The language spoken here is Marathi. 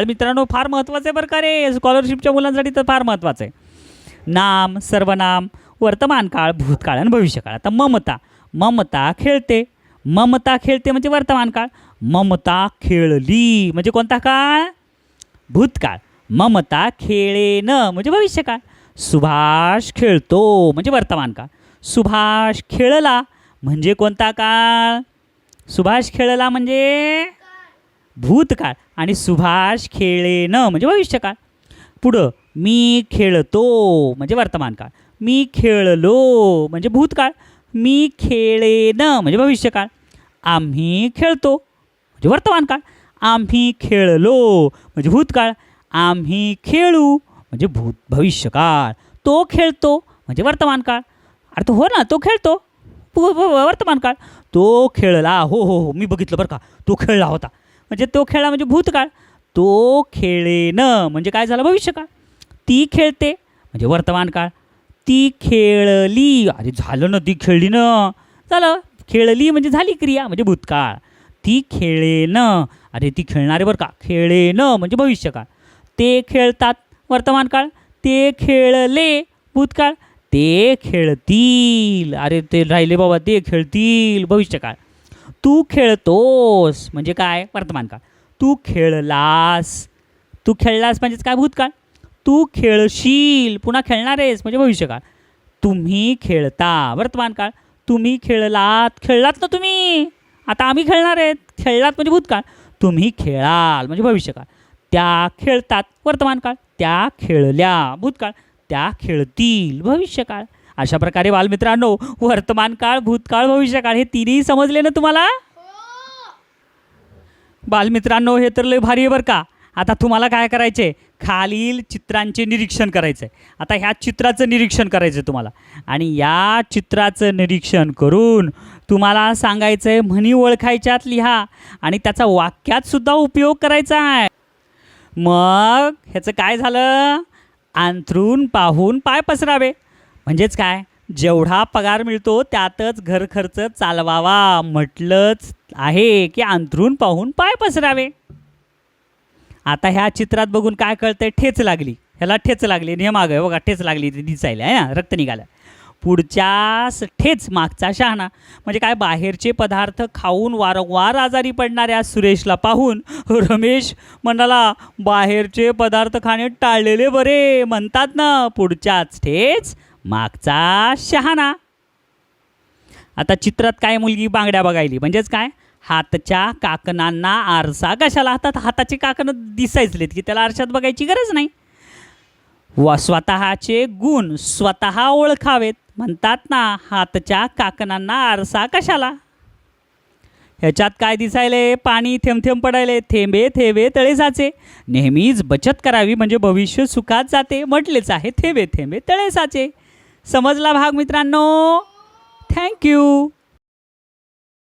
आणि मित्रांनो फार महत्त्वाचं आहे बरं का रे. स्कॉलरशिपच्या मुलांसाठी तर फार महत्त्वाचं आहे. नाम सर्वनाम वर्तमान काळ भूतकाळ आणि भविष्यकाळ. आता ममता. ममता खेळते. ममता खेळते म्हणजे वर्तमान काळ. ममता खेळली म्हणजे कोणता काळ? भूतकाळ. ममता खेळेन म्हणजे भविष्यकाळ. सुभाष खेळतो म्हणजे वर्तमान काळ. सुभाष खेळला म्हणजे कोणता काळ? सुभाष खेळला म्हणजे भूतकाळ आणि सुभाष खेळेन म्हणजे भविष्यकाळ. पुढं मी खेळतो म्हणजे वर्तमान काळ मी खेळलो म्हणजे भूतकाळ. मी खेळेन म्हणजे भविष्यकाळ. आम्ही खेळतो म्हणजे वर्तमान काळ आम्ही खेळलो म्हणजे भूतकाळ. आम्ही खेळू म्हणजे भूत भविष्यकाळ. तो खेळतो म्हणजे वर्तमान काळ अरे तो हो ना तो खेळतो. वर्तमानकाळ वर्तमान काळ तो खेळला हो हो हो मी बघितलं बरं का. तो खेळला होता. म्हणजे तो खेळला म्हणजे भूतकाळ. तो खेळेनं. म्हणजे काय झालं भविष्यकाळ? ती खेळते. म्हणजे वर्तमान काळ ती खेळली. अरे झालं ना ती खेळली ना. झालं. खेळली म्हणजे झाली क्रिया म्हणजे भूतकाळ. ती खेळेनं. अरे ती खेळणारे बरं का? खेळेनं म्हणजे भविष्यकाळ. ते खेळतात वर्तमान काळ ते खेळले भूतकाळ. ते खेळतील. अरे ते राहिले बाबा ते खेळतील भविष्यकाळ. तू खेळतोस. म्हणजे काय? वर्तमान काळ. तू खेळलास. तू खेळलास म्हणजेच काय? भूतकाळ. तू खेळशील. पुन्हा खेळणार आहेस म्हणजे भविष्यकाळ. तुम्ही खेळता. वर्तमान काळ. तुम्ही खेळलात. खेळलात ना तुम्ही? आता आम्ही खेळणार आहेत. खेळलात म्हणजे भूतकाळ. तुम्ही खेळाल म्हणजे भविष्यकाळ. त्या खेळतात वर्तमान काळ. त्या खेळल्या. भूतकाळ. त्या खेळतील. भविष्यकाळ. अशा प्रकारे बालमित्रांनो वर्तमान काळ भूतकाळ भविष्यकाळ हे तिन्ही समजले ना तुम्हाला? बालमित्रांनो हे तर लय भारी आहे बरं का. आता तुम्हाला काय करायचे खालील चित्रांचे निरीक्षण करायचं आहे आता ह्या चित्राचं निरीक्षण करायचं आहे तुम्हाला. आणि या चित्राचं निरीक्षण करून तुम्हाला सांगायचं आहे म्हणी ओळखायच्यात लिहा. आणि त्याचा वाक्यात सुद्धा उपयोग करायचा आहे. मग ह्याचं काय झालं? अंथरून पाहून पाय पसरावे. म्हणजेच काय? जेवढा पगार मिळतो त्यातच घर खर्च चालवावा म्हटलंच आहे की अंथरून पाहून पाय पसरावे. आता ह्या चित्रात बघून काय कळतंय? ठेच लागली. ह्याला ठेच लागली. नियम मागं आहे बघा ठेच लागली. ते दिसायला आहे ना? रक्त निघालं. पुढच्या स- ठेच मागचा शहाणा. म्हणजे काय? बाहेरचे पदार्थ खाऊन वारंवार आजारी पडणाऱ्या सुरेशला पाहून रमेश म्हणाला बाहेरचे पदार्थ खाणे टाळलेले बरे म्हणतात ना. पुढच्याच ठेच मागचा शहाणा. आता चित्रात काय मुलगी बांगड्या बघायली? म्हणजेच काय? हातच्या काकणांना आरसा. कशाला? हातात हाताचे काकणं दिसायचलेत की त्याला आरशात बघायची गरज नाही. व स्वतःचे गुण स्वतः ओळखावेत. म्हणतात ना हातच्या काकणांना आरसा कशाला? ह्याच्यात काय दिसायले? पाणी थेंब थेंब पडायले. थेंबे थेंबे तळे साचे नेहमीच बचत करावी म्हणजे भविष्य सुखात जाते. म्हटलेच आहे थेंबे थेंबे तळे साचे समजला भाग मित्रांनो? थँक्यू